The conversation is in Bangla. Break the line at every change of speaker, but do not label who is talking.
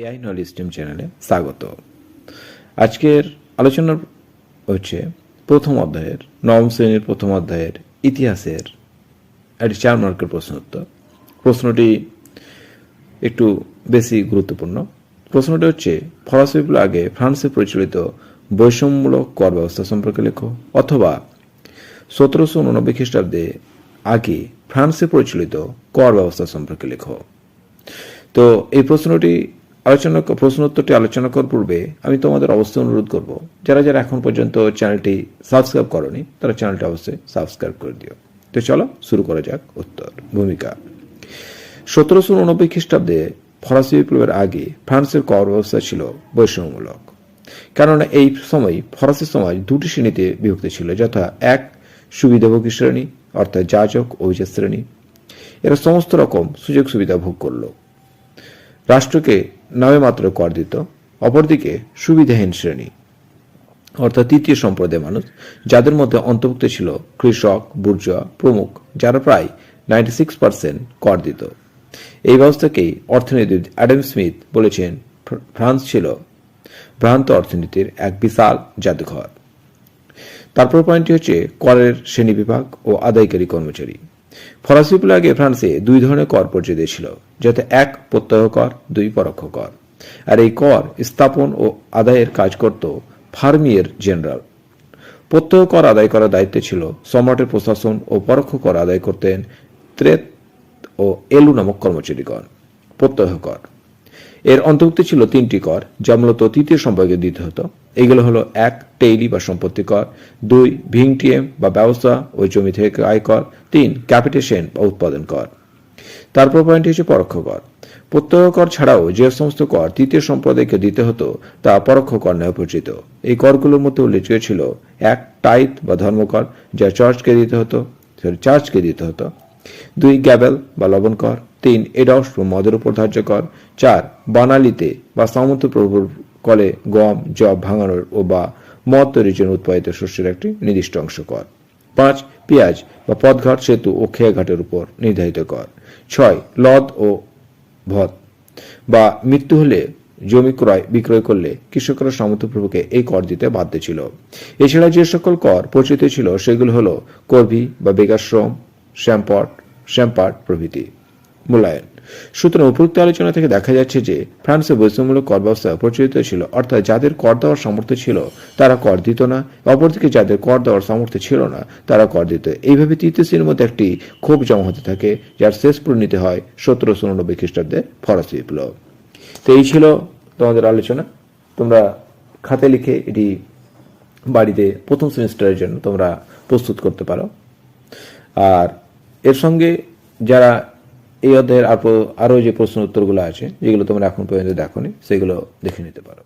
এআই নলেজ টিম চ্যানেলে স্বাগত। আজকের আলোচনা হচ্ছে প্রথম অধ্যায়ের, নবম শ্রেণির প্রথম অধ্যায়ের ইতিহাসের একটি চার মার্কের প্রশ্ন উত্তর। প্রশ্নটি একটু বেশি গুরুত্বপূর্ণ। প্রশ্নটি হচ্ছে ফরাসি আগে ফ্রান্সে পরিচালিত বৈষম্যমূলক কর ব্যবস্থা সম্পর্কে লেখো, অথবা সতেরোশো উননব্বই খ্রিস্টাব্দে আগে ফ্রান্সে পরিচালিত কর ব্যবস্থা সম্পর্কে লেখো। তো এই প্রশ্নটি আলোচনা প্রশ্ন উত্তরটি আলোচনা করার পূর্বে আমি তোমাদের অবশ্যই অনুরোধ করব। যারা যারা এখন পর্যন্ত চ্যানেলটি সাবস্ক্রাইব করনি, তারা চ্যানেলটি অবশ্যই সাবস্ক্রাইব করে দিও। তো চলো, শুরু করা যাক উত্তর, ভূমিকা। সতেরোশো উনব্বই খ্রিস্টাব্দে ফরাসি বিপ্লবের আগে ফ্রান্সের কর ব্যবস্থা ছিল বৈষম্যমূলক। কেননা এই সময় ফরাসি সমাজ দুটি শ্রেণীতে বিভক্ত ছিল, যথা এক সুবিধাভোগী শ্রেণি, অর্থাৎ যাজক, অভিজাত শ্রেণি। এরা সমস্ত রকম সুযোগ সুবিধা ভোগ করল। রাষ্ট্রকে নামে মাত্র কর দিত, অপরদিকে সুবিধাহীন শ্রেণি। অর্থাৎ তৃতীয় সম্প্রদায়ের মানুষ, যাদের মধ্যে অন্তর্ভুক্ত ছিল কৃষক বুর্জোয়া প্রমুখ, যারা প্রায় নাইনটি সিক্স পার্সেন্ট কর দিত। এই ব্যবস্থাকেই অর্থনীতিবিদ অ্যাডাম স্মিথ বলেছেন ফ্রান্স ছিল ভ্রান্ত অর্থনীতির এক বিশাল জাদুঘর। তারপর পয়েন্টটি হচ্ছে করের শ্রেণি বিভাগ ও আদায়কারী কর্মচারী। ফরাসি বিপ্লবের আগে ফ্রান্সে দুই ধরনের কর পর্যায়ে ছিল যাতে এক প্রত্যয় কর, দুই পরোক্ষ কর। আর এই কর স্থাপন ও আদায়ের কাজ করত ফার্মিয়ের জেনারেল। প্রত্যয় কর আদায় করার দায়িত্বে ছিল সম্রাটের প্রশাসন ও পরোক্ষ কর আদায় করতেন ত্রেত ও এলু নামক কর্মচারীগণ প্রত্যয় কর। এর অন্তর্ভুক্ত ছিল তিনটি কর, যা মূলত তৃতীয় সম্পর্কে দিতে হতো। এগুলো হলো এক টেইলি বা সম্পত্তি কর দুই ভিংটিএম বা ব্যবসা ও জমি থেকে আয় কর তিন ক্যাপিটেশন বা উৎপাদন কর। তারপর পয়েন্ট হচ্ছে পরোক্ষ কর। প্রত্যক্ষ কর ছাড়াও যে সমস্ত কর তৃতীয় সম্প্রদায়কে দিতে হতো তা পরোক্ষ কর নামে পরিচিত। এই করগুলোর মধ্যে উল্লেখযোগ্য ছিল এক টাইথ বা ধর্মকর যা চার্চকে দিতে হতো sorry, চার্চকে দিতে হতো। দুই গ্যাবেল বা লবণ কর। তিন এডস বা মদের উপর ধার্য কর। চার বানালিতে বা সামন্ত প্রভুর কলে গম, জব ভাঙানোর ও বা মদ তৈরির জন্য উৎপাদিত শস্যের একটি নির্দিষ্ট অংশ কর। পাঁচ, পেঁয়াজ বা পথঘাট সেতু ও খেয়াঘাটের উপর নির্ধারিত কর। ছয়, লদ ও ভদ বা মৃত্যু হলে জমি ক্রয়, বিক্রয় করলে কৃষকরা সামন্তপ্রভুকে এই কর দিতে বাধ্য ছিল। এছাড়া যে সকল কর পরিচিত ছিল, সেগুলো হলো কর্ভি বা বেগাশ্রম শ্যাম্পট শ্যাম্পাট প্রভৃতি। মূল্যায়ন সুতরাং উপরোক্ত আলোচনা থেকে দেখা যাচ্ছে যে ফ্রান্সে বৈষম্যমূলক কর ব্যবস্থা প্রচলিত ছিল, অর্থাৎ যাদের কর দেওয়ার সামর্থ্য ছিল, তারা কর দিত না। অপরদিকে যাদের কর দেওয়ার সামর্থ্য ছিল না, তারা কর দিত। এইভাবে তৃতীয় শ্রেণির মধ্যে একটি ক্ষোভ জমা হতে থাকে, যার শেষ পরিণতি হয় সতেরোশো উননব্বই খ্রিস্টাব্দে ফরাসি বিপ্লব। তো এই ছিল তোমাদের আলোচনা। তোমরা খাতে লিখে এটি বাড়িতে প্রথম সেমিস্টারের জন্য তোমরা প্রস্তুত করতে পারো। আর এর সঙ্গে যারা এই অধ্যায়ের আরও আরও যে প্রশ্ন উত্তরগুলো আছে, যেগুলো তোমরা এখন পর্যন্ত দেখোনি, সেগুলো দেখে নিতে পারো।